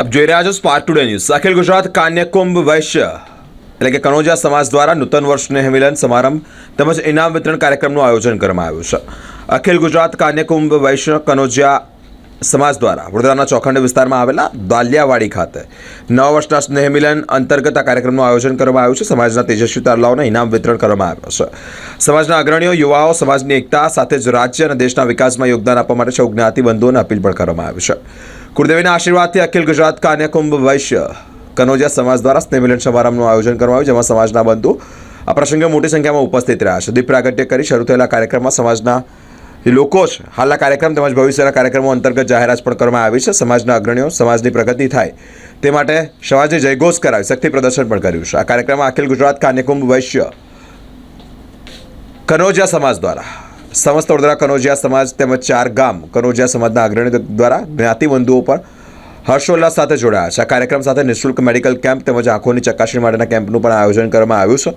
આપ જોઈ રહ્યા છો સ્પાર્ક ટુડે ન્યૂઝ અખિલ ગુજરાત કાન્યકુંભ વૈશ્ય એટલે કે કનોજા સમાજ દ્વારા નૂતન વર્ષને હેમિલન સમારંભ તેમજ ઇનામ વિતરણ કાર્યક્રમનું આયોજન કરવામાં આવ્યું છે. અખિલ ગુજરાત કાન્યકુંભ વૈશ્ય કનોજિયા સમાજ દ્વારા વડોદરાના ચોખંડ વિસ્તારમાં આવેલા દાલિયાવાડી ખાતે નવા વર્ષના સ્નેહમિલન અંતર્ગત આ કાર્યક્રમનું આયોજન કરવામાં આવ્યું છે. સમાજના તેજસ્વી તારલાઓને ઇનામ વિતરણ કરવામાં આવ્યું છે. સમાજના અગ્રણીઓ, યુવાઓ, સમાજની એકતા સાથે જ રાજ્ય અને દેશના વિકાસમાં યોગદાન આપવા માટે સૌ જ્ઞાતિબંધુઓને અપીલ પણ કરવામાં આવી છે. કુળદેવીના આશીર્વાદથી અખિલ ગુજરાત કાન્યકુંભ વૈશ્ય કનોજિયા સમાજ દ્વારા સ્નેહમિલન સમારંભનું આયોજન કરવામાં આવ્યું, જેમાં સમાજના બંધુ આ પ્રસંગે મોટી સંખ્યામાં ઉપસ્થિત રહ્યા છે. દીપ પ્રાગટ્ય કરી શરૂ થયેલા કાર્યક્રમમાં સમાજના લોકો જ હાલના કાર્યક્રમ તેમજ ભવિષ્યના કાર્યક્રમો અંતર્ગત જાહેરાત પણ કરવામાં આવી છે. સમાજના અગ્રણીઓ સમાજની પ્રગતિ થાય તે માટે સમાજની જયઘોષ કરાવી શક્તિ પ્રદર્શન પણ કર્યું છે. આ કાર્યક્રમમાં અખિલ ગુજરાત કાન્યકુંભ વૈશ્ય કનોજિયા સમાજ દ્વારા સમસ્ત વડોદરા કનોજિયા સમાજ તેમજ ચાર ગામ કનોજિયા સમાજના અગ્રણી દ્વારા જ્ઞાતિબંધુઓ પણ હર્ષોલ્લાસ સાથે જોડાયા છે. આ કાર્યક્રમ સાથે નિઃશુલ્ક મેડિકલ કેમ્પ તેમજ આંખોની ચકાસણી માટેના કેમ્પનું પણ આયોજન કરવામાં આવ્યું છે.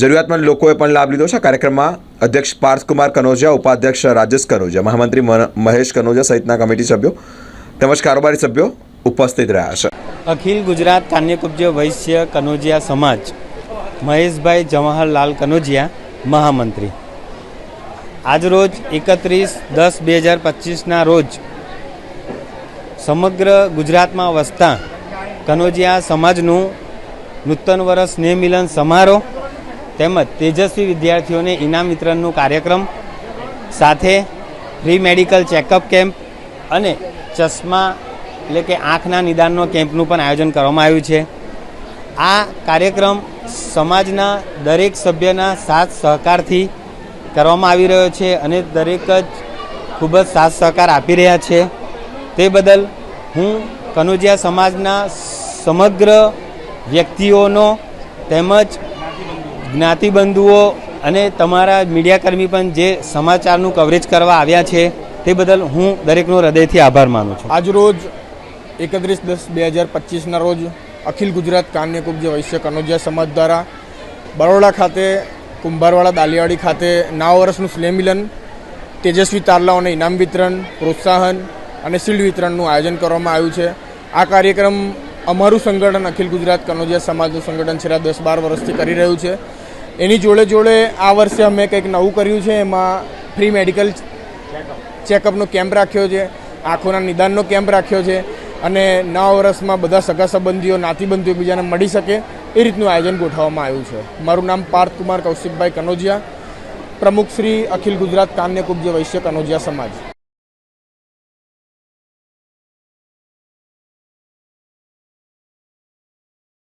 જરૂરિયાતમંદ લોકોએ પણ લાભ લીધો છે. કાર્યક્રમમાં અધ્યક્ષ પાર્થકુમાર કનોજિયા, ઉપાધ્યક્ષ રાજેશ કનોજિયા, મહામંત્રી મહેશ કનોજિયા સહિતના કમિટી સભ્યો તેમજ કારોબારી સભ્યો ઉપસ્થિત રહ્યા છે. અખિલ ગુજરાત કાન્યકુબ્જ વૈશ્ય કનોજિયા સમાજ મહેશભાઈ જવાહરલાલ કનોજિયા, મહામંત્રી. આજરોજ એકત્રીસ દસ બે હજાર પચીસના રોજ સમગ્ર ગુજરાતમાં વસતા કનોજિયા સમાજનું નૂતન વર્ષ સ્નેહ મિલન સમારોહ તેમજ તેજસ્વી વિદ્યાર્થીઓને ઇનામ વિતરણનું કાર્યક્રમ સાથે ફ્રી મેડિકલ ચેકઅપ કેમ્પ અને ચશ્મા એટલે કે આંખના નિદાનનો કેમ્પનું પણ આયોજન કરવામાં આવ્યું છે. આ કાર્યક્રમ સમાજના દરેક સભ્યના સાથ સહકારથી કરવામાં આવી રહ્યો છે અને દરેક જ ખૂબ જ સાથ સહકાર આપી રહ્યા છે. તે બદલ હું કનોજિયા સમાજના સમગ્ર વ્યક્તિઓનો તેમજ જ્ઞાતિબંધુઓ અને તમારા મીડિયાકર્મી પણ જે સમાચારનું કવરેજ કરવા આવ્યા છે, તે બદલ હું દરેકનો હૃદયથી આભાર માનું છું. આજરોજ એકત્રીસ દસ બે હજાર પચીસના રોજ અખિલ ગુજરાત કાન્યકુબ્જ વૈશ્ય કનોજિયા સમાજ દ્વારા બરોડા ખાતે કુંભારવાડા દાલિયાવાડી ખાતે નવ વર્ષનું સ્નેહ મિલન, તેજસ્વી તારલાઓને ઇનામ વિતરણ, પ્રોત્સાહન અને શિલ્ડ વિતરણનું આયોજન કરવામાં આવ્યું છે. આ કાર્યક્રમ અમારું સંગઠન અખિલ ગુજરાત કનોજિયા સમાજનું સંગઠન છેલ્લા દસ બાર વર્ષથી કરી રહ્યું છે. એની જોડે જોડે આ વર્ષે અમે કંઈક નવું કર્યું છે. એમાં ફ્રી મેડિકલ ચેકઅપનો કેમ્પ રાખ્યો છે. આંખોના નિદાનનો કેમ્પ રાખ્યો છે. અને નવા વર્ષમાં બધા સગા સંબંધીઓ, નાતીબંધીઓ એકબીજાને મળી શકે. એ રીતનું આયોજન ગોઠવવામાં આવ્યું છે. મારું નામ પાર્થ કુમાર કૌશિકભાઈ કનોજિયા. પ્રમુખ શ્રી અખિલ ગુજરાત કાન્યકુબ્જ વૈશ્ય કનોજિયા સમાજ.